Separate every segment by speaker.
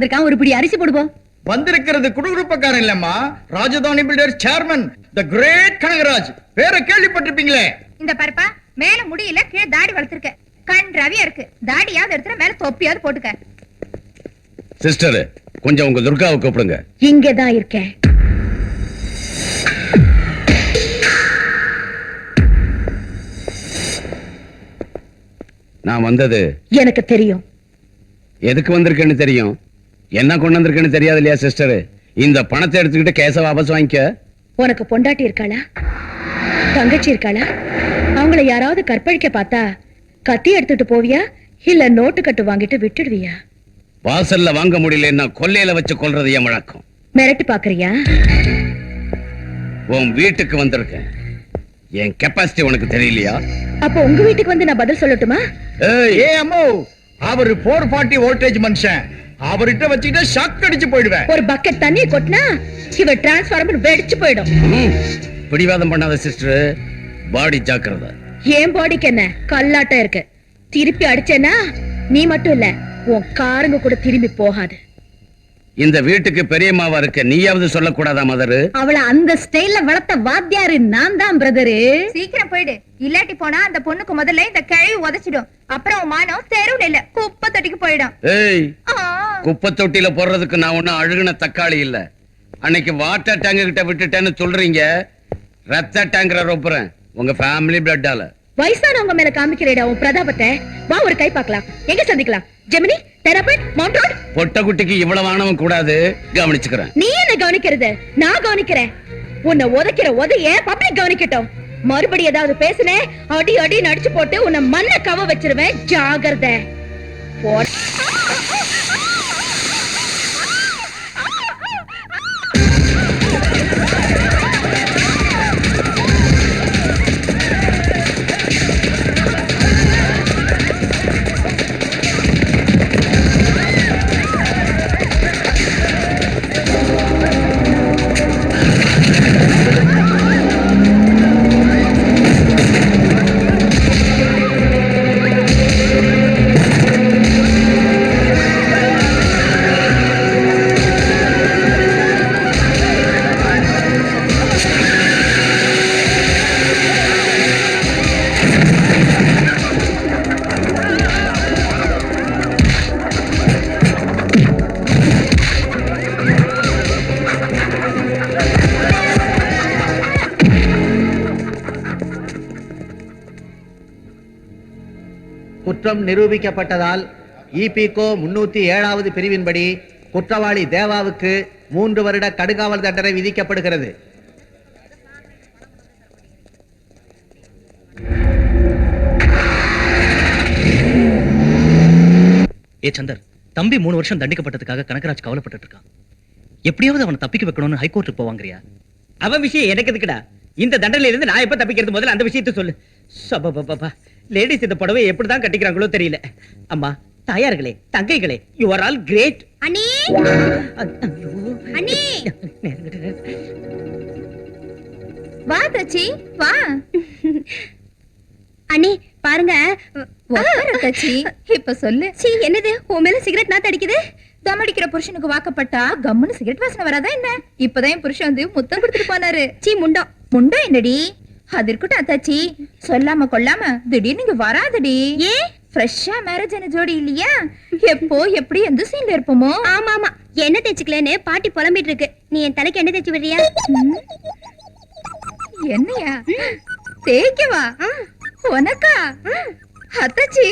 Speaker 1: இருக்கான் ஒரு பிடி அரிசி போடுவோம்.
Speaker 2: வந்திருக்கிறது குடுகுடுப்பக்காரன் இல்லம்மா Rajadhani builder chairman the great Kanagaraj. பேரை கேள்விப்பட்டிருப்பீங்களே.
Speaker 3: இந்த பருப்பா மேல முடியல கீழே தாடி வளர்த்திருக்க. கண் ரவியா இருக்கு. தாடியாவது எடுத்துற மேல தொப்பியாவது போட்டுக்க.
Speaker 4: சிஸ்டர் கொஞ்சம் உங்க துர்காவை கூப்பிடுங்க.
Speaker 1: இங்கதான் இருக்கேன்.
Speaker 4: நான் வந்தது
Speaker 1: எனக்கு தெரியும்.
Speaker 4: எதுக்கு வந்திருக்கேன்னு தெரியும்? என்ன கொண்டு வந்திருக்கேன்னு தெரியாது இல்லையா சிஸ்டர் இந்த பணத்தை எடுத்துக்கிட்டு கேஸ வாபஸ் வாங்கிக்க.
Speaker 1: உனக்கு பொண்டாட்டி இருக்காளா? தங்கச்சி இருக்காளா? அவங்கள யாராவது கற்பழிக்க பார்த்தா கத்தி எடுத்துட்டு போவியா? இல்ல நோட்டு கட்டு வாங்கிட்டு விட்டுடுவியா?
Speaker 4: வாசல்ல வாங்க முடியலன்னா கொல்லையில வச்சு கொல்றது என் வழக்கம்.
Speaker 1: மிரட்டு பாக்குறியா
Speaker 4: உன் வீட்டுக்கு வந்திருக்கேன். என் கெப்பாசிட்டி உனக்கு தெரியலையா?
Speaker 1: அப்ப உங்க வீட்டுக்கு வந்து நான் பதில் சொல்லட்டுமா?
Speaker 4: ஏய்
Speaker 2: ஏ அம்மோ! அவரு போர் ஃபார்ட்டி வோல்டேஜ் மனுஷன். அவர்கிட்ட வச்சுக்கிட்டா ஷாக் அடிச்சு போயிடுவேன்.
Speaker 1: ஒரு பக்கெட் தண்ணியை கொட்டினா இவ டிரான்ஸ்பார்மர் வெடிச்சு போயிடும்.
Speaker 4: பிடிவாதம் பண்ணாத சிஸ்டர் பாடி ஜாக்கிரதை.
Speaker 1: என் பாடிக்கு என்ன? கல்லாட்டம் இருக்கு. திருப்பி அடிச்சேன்னா நீ மட்டும் இல்ல உன் காருங்க கூட திரும்பி போகாது.
Speaker 4: இந்த வீட்டுக்கு பெரியம்மாவா இருக்க நீயாவது சொல்லக்கூடாதா மதரு
Speaker 1: அவளை அந்த ஸ்டைல்ல வளர்த்த வாத்தியாரு நான் தான் பிரதரு
Speaker 3: சீக்கிரம் போயிடு. இல்லாட்டி போனா அந்த பொண்ணுக்கு முதல்ல இந்த கிழவி உதைச்சிடும். அப்புறம் மானம் தெருவுல இல்ல குப்பை தொட்டிக்கு போயிடும்.
Speaker 4: ஏய்.
Speaker 3: ஆ.
Speaker 4: குப்பை தொட்டியில போடுறதுக்கு நான் ஒண்ணும் அழுகுன தக்காளி இல்ல. அன்னைக்கு வாட்டர் டேங்க் கிட்ட விட்டுட்டேன்னு சொல்றீங்க. ரத்த டேங்கரை ரொப்புறேன். உங்க ஃபேமிலி பிளட்டால
Speaker 1: வயசானவங்க மேல காமிக்கிறேடா உன் பிரதாபத்தை. வா ஒரு கை பார்க்கலாம். எங்க சந்திக்கலாம்? ஜெமினி தெரபட் மவுண்ட் ரோட்
Speaker 4: பொட்ட குட்டிக்கு இவ்வளவு ஆணவம் கூடாது. கவனிச்சுக்கிறேன்.
Speaker 1: நீ என்ன கவனிக்கிறது? நான் கவனிக்கிறேன். உன்னை உதைக்கிற உதைய பப்ளிக் கவனிக்கட்டும். மறுபடி ஏதாவது பேசுனே அடி அடி நடிச்சு போட்டு உன்னை மண்ண கவ வச்சிருவேன். ஜாகிரதை.
Speaker 5: குற்றம் நிரூபிக்கப்பட்டதால் இபிகோ முன்னூத்தி ஏழாவது பிரிவின்படி குற்றவாளி தேவாவுக்கு மூன்று வருட கடுங்காவல் தண்டனை விதிக்கப்படுகிறது.
Speaker 6: ஏ சந்தர் தம்பி மூணு வருஷம் தண்டிக்கப்பட்டதுக்காக கனகராஜ் கவலைப்பட்டு இருக்கான். எப்படியாவது அவனை தப்பிக்க வைக்கணும்னு ஹைகோர்ட்டுக்கு போவாங்கறியா?
Speaker 7: அவன் விஷயம் எனக்கு எதுக்குடா? இந்த தண்டனையில இருந்து நான் எப்ப தப்பிக்கிறது? முதல்ல அந்த விஷயத்தை சொல்லு. சபபபபா லேடிஸ் இந்த புடவை எப்படிதான் கட்டிக்கிறாங்களோ தெரியல. அம்மா தாயார்களே தங்கைகளே யூ ஆர் ஆல் கிரேட்
Speaker 3: அண்ணி! அண்ணி! வா தச்சி. வா.
Speaker 1: அண்ணி பாருங்க.
Speaker 3: தச்சி. இப்ப சொல்லு.
Speaker 1: சீ என்னது? உன் மேல சிகரெட் நாத்து அடிக்குது?
Speaker 3: தம் அடிக்கிற புருஷனுக்கு வாக்கப்பட்டா கம்முன்னு சிகரெட் வாசனை வராதா என்ன? இப்பதான் என் புருஷன் வந்து முத்தம் கொடுத்துட்டு போனாரு.
Speaker 1: சீ முண்டம்.
Speaker 3: முண்டா என்னடி? அது இருக்கட்டும் அத்தாச்சி. சொல்லாம கொள்ளாம திடீர்னு இங்க வராதடி.
Speaker 1: ஏ?
Speaker 3: ஃப்ரெஷ்ஷா மேரேஜ் ஆன ஜோடி இல்லையா? எப்போ எப்படி எந்த சீன்ல இருப்போமோ?
Speaker 1: ஆமா ஆமா என்ன தேய்ச்சிக்கலன்னு பாட்டி புலம்பிட்டு இருக்கு நீ என் தலைக்கு என்ன தேய்ச்சி விடுறியா?
Speaker 3: என்னையா? தேய்க்கவா? உனக்கா? அத்தாச்சி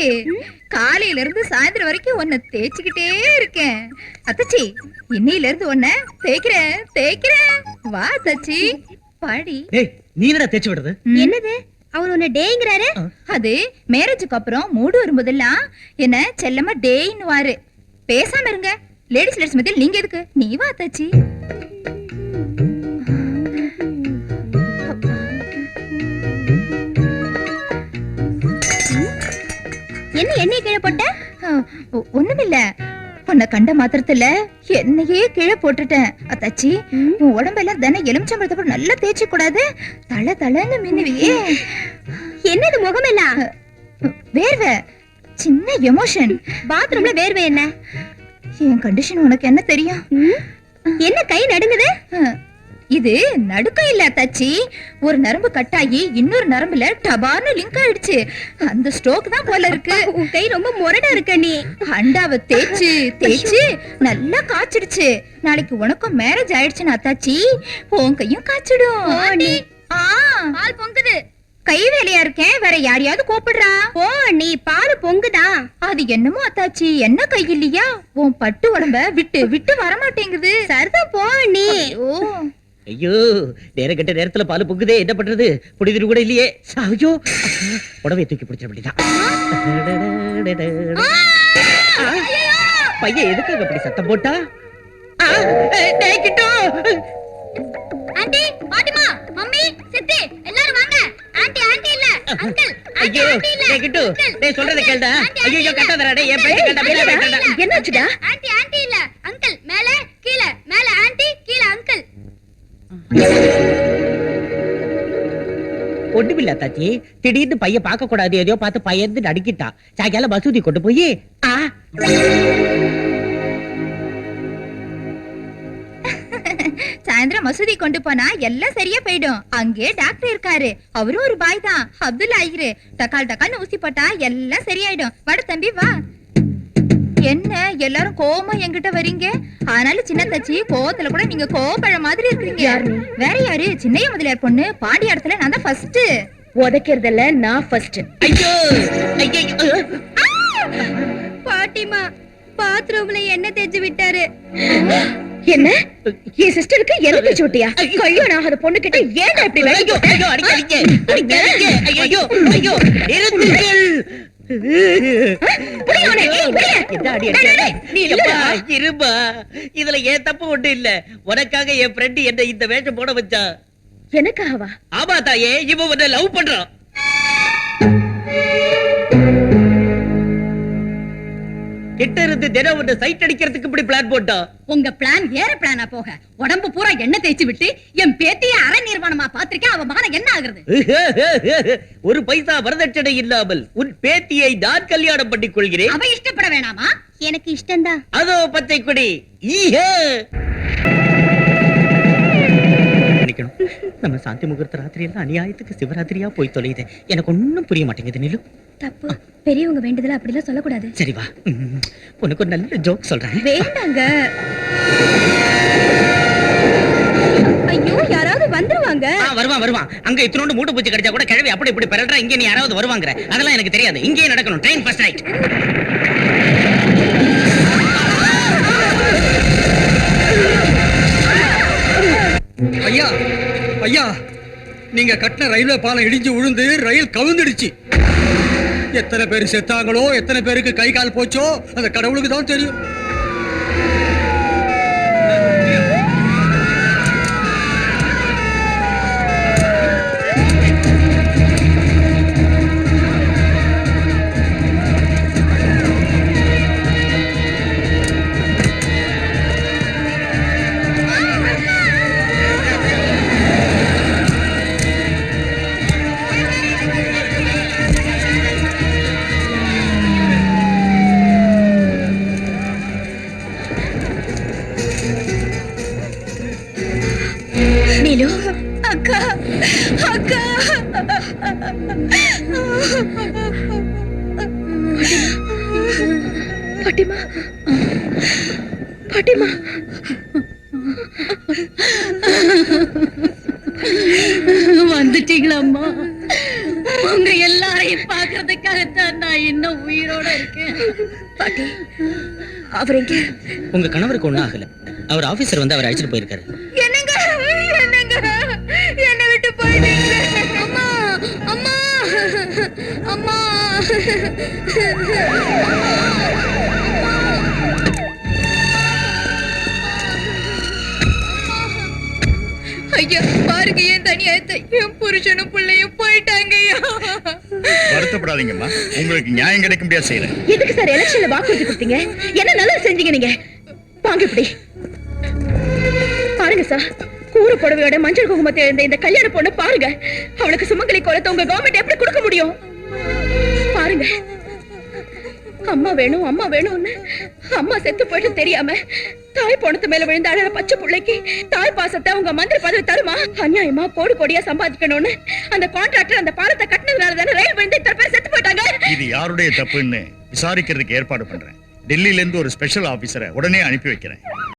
Speaker 3: காலையில இருந்து சாயந்தரம் வரைக்கும் உன்னை தேய்ச்சிக்கிட்டே இருக்கேன். அத்தாச்சி இன்னையில இருந்து உன்னை தேய்க்கிறேன் தேய்க்கிறேன். வா அத்தாச்சி. பாடி.
Speaker 6: ஏய் நீ என்னடா தேய்ச்சி விடுறது.
Speaker 1: என்னது? அவர் உன்னை டேங்கிறாரு
Speaker 3: அது மேரேஜுக்கு அப்புறம் மூடு வரும்போதெல்லாம் என்ன செல்லமா டேன்னு வாரு பேசாம இருங்க. லேடிஸ் லேடிஸ் மத்தியில் நீங்க எதுக்கு? நீ வா அத்தாச்சி.
Speaker 1: என்ன எண்ணெய் கீழே போட்ட?
Speaker 3: ஒ- ஒண்ணுமில்ல உன்னை கண்ட மாத்திரத்துல என்னையே கீழே போட்டுட்டேன். அத்தாச்சி உன் உடம்பெல்லாம் தினம் எலுமிச்சம்பழத்தை நல்லா தேய்ச்சி கூடாது தல தலன்னு மின்னுவியே.
Speaker 1: என்னது முகமெல்லாம்?
Speaker 3: வேர்வை. சின்ன எமோஷன்.
Speaker 1: பாத்ரூம்ல வேர்வை என்ன?
Speaker 3: என் கண்டிஷன் உனக்கு என்ன தெரியும்?
Speaker 1: என்ன கை நடுங்குது?
Speaker 3: இது நடுக்கம் இல்ல தச்சி. ஒரு நரம்பு கட்டாகி இன்னொரு நரம்புல டபார்னு லிங்க் ஆயிடுச்சு. அந்த ஸ்ட்ரோக் தான் போல இருக்கு.
Speaker 1: உன் கை ரொம்ப முரடா இருக்க நீ.
Speaker 3: அண்டாவை தேய்ச்சு தேய்ச்சு நல்லா காய்ச்சிடுச்சு. நாளைக்கு உனக்கும் மேரேஜ் ஆயிடுச்சுன்னா அத்தாச்சி உன் கையும் காய்ச்சிடும்.
Speaker 1: பால் பொங்குது.
Speaker 3: கை வேலையா இருக்கேன். வேற யாரையாவது கூப்பிடுறா.
Speaker 1: ஓ நீ பால் பொங்குதா?
Speaker 3: அது என்னமோ அத்தாச்சி. என்ன கை இல்லையா? உன் பட்டு உடம்ப விட்டு விட்டு வர மாட்டேங்குது
Speaker 1: சரிதான் போ நீ.
Speaker 3: ஓ
Speaker 7: ஐயோ நேரம் கெட்ட நேரத்துல பால் பொங்குதே. என்ன பண்றது? புடிதிரு கூட இல்லையே. ஐயோ. புடவை தூக்கி பிடிச்ச அப்படிதான் பையன் எதுக்காக அப்படி சத்தம் போட்டா.
Speaker 1: ஆண்டி பாட்டிமா மம்மி சித்தி எல்லாரும் வாங்க. ஆண்டி ஆண்டி இல்ல. அங்கிள்
Speaker 7: ஐயோ டேய் கிட்டு. டேய் சொல்றத கேளுடா. ஐயோ கட்டாதடா டேய் என். பையன் கேட்டா கேட்டா.
Speaker 1: என்னாச்சுடா? ஆண்டி ஆண்டி இல்ல அங்கிள் மேல கீழ மேல ஆண்டி கீழ அங்கிள்
Speaker 7: ஒண்ணுமில்ல தாச்சி திடீர்னு பைய பார்க்க கூடாது எதையோ பார்த்து பயந்து நடுக்கிட்டா சாயங்காலம் மசூதி கொண்டு போய் ஆ.
Speaker 3: சாயந்தரம் மசூதி கொண்டு போனா எல்லாம் சரியா போயிடும். அங்கே டாக்டர் இருக்காரு. அவரும் ஒரு பாய் தான். அப்துல் ஆயிரு டக்கால் டக்கால்னு ஊசி போட்டா எல்லாம் சரியாயிடும். வட தம்பி வா. என்ன? எல்லாரும் கோவமா என்கிட்ட வரீங்க? ஆனாலும் சின்ன தச்சி கோவத்துல கூட நீங்க கோவப்பழ மாதிரி இருக்கீங்க. வேற யாரு? சின்னைய முதலியார் பொண்ணு. பாண்டி இடத்துல நான் தான் ஃபர்ஸ்ட்
Speaker 1: உதைக்கிறதுல நான் ஃபர்ஸ்ட்
Speaker 7: ஐயோ! ஐயோ
Speaker 1: பாட்டிமா பாத்ரூம்ல என்ன தேய்ச்சு விட்டாரு? என்ன? என் சிஸ்டருக்கு தேய்ச்சு விட்டியா? கல்யாணம் ஆகாத பொண்ணு கிட்ட ஏன்டா இப்படி வேலை
Speaker 7: ஐயோ ஐயோ! அடிக்காதீங்க! அடிக்காதீங்க! ஐயோ ஐயோ! நிறுத்துங்கள்! இருப்பா இதுல ஏன் தப்பு ஒண்ணும் இல்ல? உனக்காக என் ஃப்ரெண்ட் என்ன இந்த வேஷம் போட வச்சா
Speaker 1: எனக்காகவா?
Speaker 7: ஆமா தாயே இவன் லவ் பண்றான். கிட்ட இருந்து தினம் சைட் அடிக்கிறதுக்கு இப்படி பிளான் போட்டான்
Speaker 8: உங்க பிளான் ஏற பிளானா போக. உடம்பு பூரா எண்ணெய் தேய்ச்சி விட்டு என் பேத்திய அரை நிர்வாணமா பாத்திருக்கேன் அவ மகன என்ன ஆகுறது?
Speaker 7: ஒரு பைசா வரதட்சணை இல்லாமல் உன் பேத்தியை நான் கல்யாணம் பண்ணிக் கொள்கிறேன்.
Speaker 8: அவ இஷ்டப்பட வேணாமா?
Speaker 1: எனக்கு இஷ்டம்தான்.
Speaker 7: அதோ பச்சை கொடி ஈஹே. மன்னிக்கணும். நம்ம சாந்தி முகூர்த்த ராத்திரி எல்லாம் அநியாயத்துக்கு சிவராத்திரியா போய் தொலையுது. எனக்கு ஒண்ணும் புரிய மாட்டேங்குது நிலு.
Speaker 1: தப்பு. பெரியவங்க வேண்டதுல அப்படிலாம் சொல்லக்கூடாது.
Speaker 7: சரி வா. உனக்கு ஒரு நல்ல ஜோக் சொல்றேன்.
Speaker 1: வேண்டாங்க. ஐயோ யாராவது வந்துருவாங்க.
Speaker 7: வருவான் வருவான். அங்க இத்தனோண்டு மூட்டை பூச்சி கிடைச்சா கூட கிழவி அப்படி இப்படி பெறறா இங்க நீ யாராவது வருவாங்கற. அதெல்லாம் எனக்கு தெரியாது. இங்கேயே நடக்கணும். ட்ரெயின் ஃபர்ஸ்ட் ரைட்
Speaker 2: ஐயா ஐயா நீங்க கட்டின ரயில்வே பாலம் இடிஞ்சு விழுந்து ரயில் கவிழ்ந்துடுச்சு எத்தனை பேர் செத்தாங்களோ எத்தனை பேருக்கு கை கால் போச்சோ அந்த கடவுளுக்கு தான் தெரியும்.
Speaker 1: பாட்டிமா
Speaker 8: வந்துட்டீங்களா உங்க எல்லாரையும் பாக்குறதுக்காகத்தான் நான் இன்னும் உயிரோட இருக்கேன்.
Speaker 1: பாட்டி அவர் எங்க?
Speaker 7: உங்க கணவருக்கு ஒண்ணும் ஆகல. அவர் ஆபீசர் வந்து அவர் அழைச்சிட்டு போயிருக்காரு.
Speaker 3: என்னங்க? என்னங்க? என்ன விட்டு போயிட்டீங்க
Speaker 1: அம்மா அம்மா. அம்மா.
Speaker 3: ஐயா பாருங்க ஏன் தனியாயத்தை. என் புருஷனும் பிள்ளையும் போயிட்டாங்க ஐயா.
Speaker 9: வருத்தப்படாதீங்கம்மா. உங்களுக்கு நியாயம் கிடைக்க முடியாது செய்யறேன்
Speaker 1: எதுக்கு சார் எலெக்ஷன்ல வாக்குறுதி கொடுத்தீங்க? என்ன நல்லா செஞ்சீங்க நீங்க? வாங்க இப்படி. பாருங்க சார் கூற புடவையோட மஞ்சள் குங்குமத்தை எழுந்த இந்த கல்யாண பொண்ணு பாருங்க. அவளுக்கு சுமங்கலி கோலத்தை உங்க கவர்மெண்ட் எப்படி கொடுக்க முடியும்? பாருங்க. அம்மா வேணும் அம்மா வேணும்னு அம்மா செத்து போயிட்டு தெரியாம தாய் பணத்து மேல விழுந்த அழற பச்சை பிள்ளைக்கு தாய் பாசத்தை உங்க மந்திரி பதவி தருமா? அநியாயமா? கோடி கோடியா சம்பாதிக்கணும்னு? அந்த கான்ட்ராக்டர் அந்த பாலத்தை கட்டினதுனால தானே ரயில் விழுந்து இத்தனை பேர் செத்து போயிட்டாங்க?
Speaker 9: இது யாருடைய தப்புன்னு விசாரிக்கிறதுக்கு ஏற்பாடு பண்றேன். டெல்லியில இருந்து ஒரு ஸ்பெஷல் ஆபீசரை உடனே அனுப்பி வைக்கிறேன்.